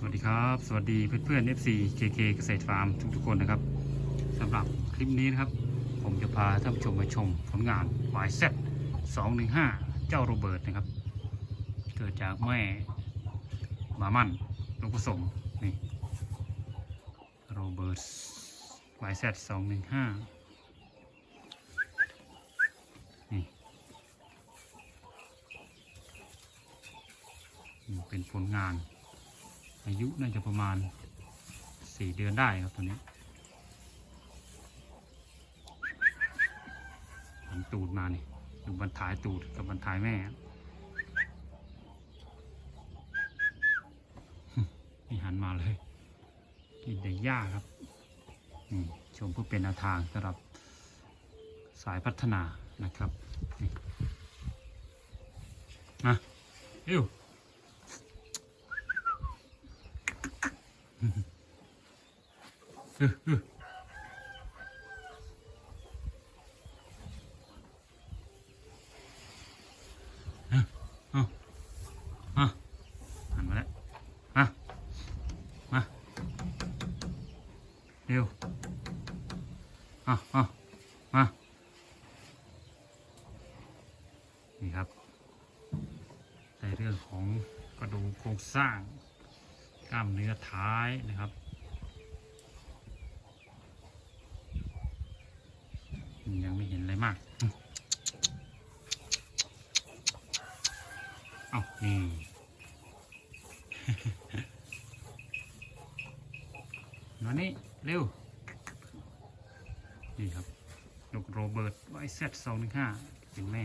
สวัสดีครับ สวัสดีเพื่อนๆ FC KK เกษตรฟาร์มทุกๆคนนะครับสำหรับคลิปนี้นะครับ ผมจะพาท่านผู้ชมมาชมผลงาน YZ 215 เจ้าโรเบิร์ตนะครับ เกิดจากแม่มามั่นลูกผสมนี่โรเบิร์ต YZ 215นี่นี่เป็นผลงาน อายุน่าจะประมาณสี่เดือนได้ครับตัวนี้หันตูดมานี่ดูบรรทายตูดกับบรรทายแม่นี่หันมาเลยกินแต่หญ้าครับนี่ชมเพื่อเป็นแนวทางสำหรับสายพัฒนานะครับนี่มาเอ้ว เออเออเออเอามาหันมาแล้วมามา เร็วอะอะมานี่ครับในเรื่องของกระดูกโครงสร้างกล้ามเนื้อท้ายนะครับ ยังไม่เห็นอะไรมากเอานี่มานี่เร็ว นี่ครับลูกโรเบิร์ตไวเซตสองหนึ่งห้าเป็นแม่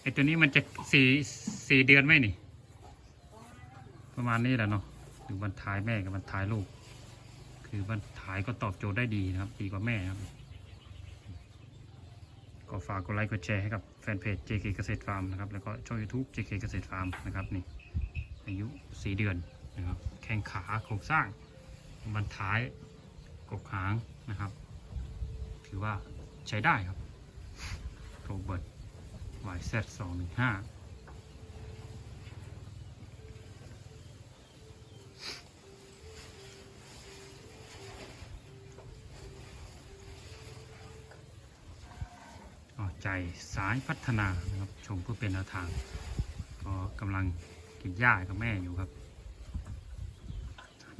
ไอตัวนี้มันจะสี่สี่เดือนไหมนี่ ประมาณนี้แหละเนาะหรือบรรทายแม่กับบรรทายลูก คือบรรทายก็ตอบโจทย์ได้ดีนะครับ ดีกว่าแม่ครับ ก็ฝากกดไลค์กดแชร์ให้กับแฟนเพจ JK เกษตรฟาร์มนะครับแล้วก็ช่อง YouTube JK เกษตรฟาร์มนะครับนี่อายุ 4 เดือนนะครับแข้งขาโครงสร้างบรรท้ายกบหางนะครับ ถือว่าใช้ได้ครับโรเบิร์ต YZ 215ก็ ใจสายพัฒนานะครับ ชมเพื่อเป็นแนวทาง ก็กำลังกินหญ้ากับแม่อยู่ครับ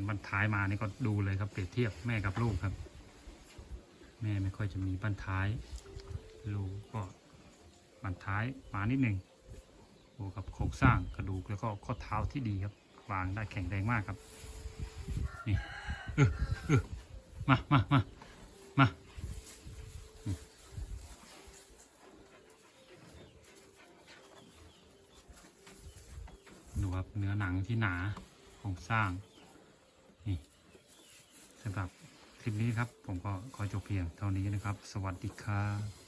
หันท้ายมานี่ก็ดูเลยครับเปรียบเทียบแม่กับลูกครับ แม่ไม่ค่อยจะมีบรรท้าย ลูกก็บรรท้ายมานิดหนึ่งบวกกับโครงสร้างกระดูกแล้วก็ข้อเท้าที่ดีครับวางได้แข็งแรงมากครับนี่เออเออมามามา ดู ครับ เนื้อหนังที่หนาโครงสร้าง นี่สำหรับคลิปนี้ครับ ผมก็ขอจบเพียงเท่านี้นะครับ สวัสดีครับ